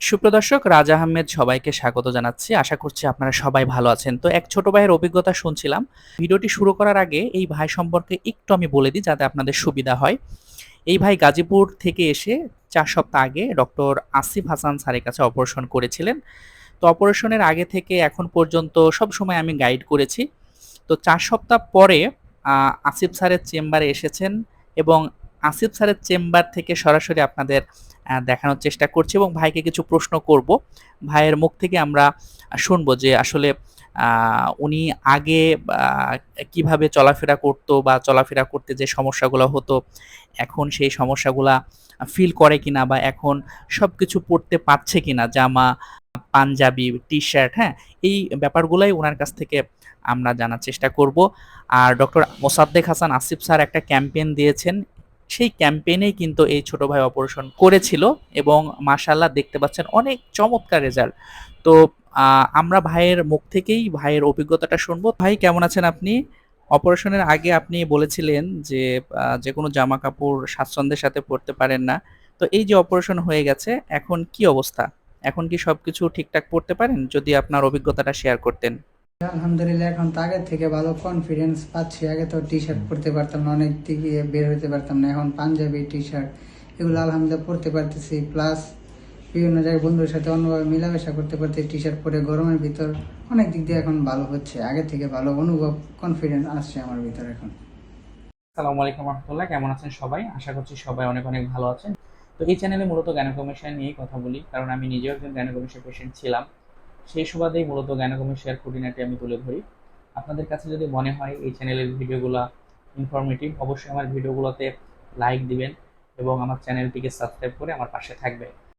সুপ্রদর্শক রাজা আহমেদ সবাইকে স্বাগত জানাচ্ছি। আশা করছি আপনারা সবাই ভালো আছেন। তো এক ছোট ভাইয়ের অভিজ্ঞতা শুনছিলাম। ভিডিওটি শুরু করার আগে এই ভাই সম্পর্কে একটু আমি বলে দিই, যাতে আপনাদের সুবিধা হয়। এই ভাই গাজীপুর থেকে এসে চার সপ্তাহ আগে ডক্টর আসিফ হাসান স্যারের কাছে অপারেশন করেছিলেন। তো অপারেশনের আগে থেকে এখন পর্যন্ত সব সময় আমি গাইড করেছি। তো চার সপ্তাহ পরে আসিফ স্যারের চেম্বারে এসেছেন। এবং আসিফ স্যারের চেম্বার থেকে সরাসরি আপনাদের দেখানোর চেষ্টা করছি এবং ভাইকে কিছু প্রশ্ন করব। ভাইয়ের মুখ থেকে আমরা শুনব যে আসলে উনি আগে কীভাবে চলাফেরা করতো বা চলাফেরা করতে যে সমস্যাগুলো হতো, এখন সেই সমস্যাগুলা ফিল করে কিনা বা এখন সব কিছু পড়তে পারছে কিনা জামা পাঞ্জাবি টি শার্ট হ্যাঁ এই ব্যাপারগুলাই ওনার কাছ থেকে আমরা জানার চেষ্টা করব। আর ডক্টর মোসাদ্দেক হাসান আসিফ স্যার একটা ক্যাম্পেইন দিয়েছেন। সেই ক্যাম্পেইনেই কিন্তু এই ছোট ভাই অপারেশন করেছিল এবং মাশাল্লাহ দেখতে পাচ্ছেন অনেক চমৎকার রেজাল্ট। তো আমরা ভাইয়ের মুখ থেকেই ভাইয়ের অভিজ্ঞতাটা শুনব। ভাই, কেমন আছেন আপনি? অপারেশনের আগে আপনি বলেছিলেন যে যে কোনো জামা কাপড় স্বাচ্ছন্দ্যের সাথে পরতে পারেন না। তো এই যে অপারেশন হয়ে গেছে, এখন কি অবস্থা? এখন কি সবকিছু ঠিকঠাক পড়তে পারেন? যদি আপনার অভিজ্ঞতাটা শেয়ার করতেন। আলহামদুলিল্লাহ এখন তো আগের থেকে ভালো কনফিডেন্স পাচ্ছি। আগে তো টি শার্ট পরতে পারতাম না অনেক দিকে বের হতে পারতাম না। এখন পাঞ্জাবি টি শার্ট এগুলো আলহামদুলিল্লাহ পরতে পারতেছি। প্লাস বিভিন্ন জায়গায় বন্ধুদের সাথে অন্যভাবে মেলামেশা করতে পারতে টি শার্ট পরে গরমের ভিতর অনেক দিক দিয়ে এখন ভালো হচ্ছে। আগে থেকে ভালো অনুভব কনফিডেন্স আসছে আমার ভিতর এখন। আসসালামু আলাইকুম রহমতুল্লাহ কেমন আছেন সবাই? আশা করছি সবাই অনেক অনেক ভালো আছেন। তো এই চ্যানেলে মূলত গ্যানোকমেশিয়া নিয়েই কথা বলি, কারণ আমি নিজেও একজন গ্যানোকমেশিয়া পেশেন্ট ছিলাম। সেই সুবাদেই মূলত গ্যানোকমিশিয়ার খুঁটিনাটি আমি তুলে ধরি। আপনাদের কাছে যদি মনে হয় এই চ্যানেলের ভিডিওগুলো ইনফরমেটিভ অবশ্যই আমার ভিডিওগুলোতে লাইক দিবেন এবং আমার চ্যানেলটিকে সাবস্ক্রাইব করে আমার পাশে থাকবে।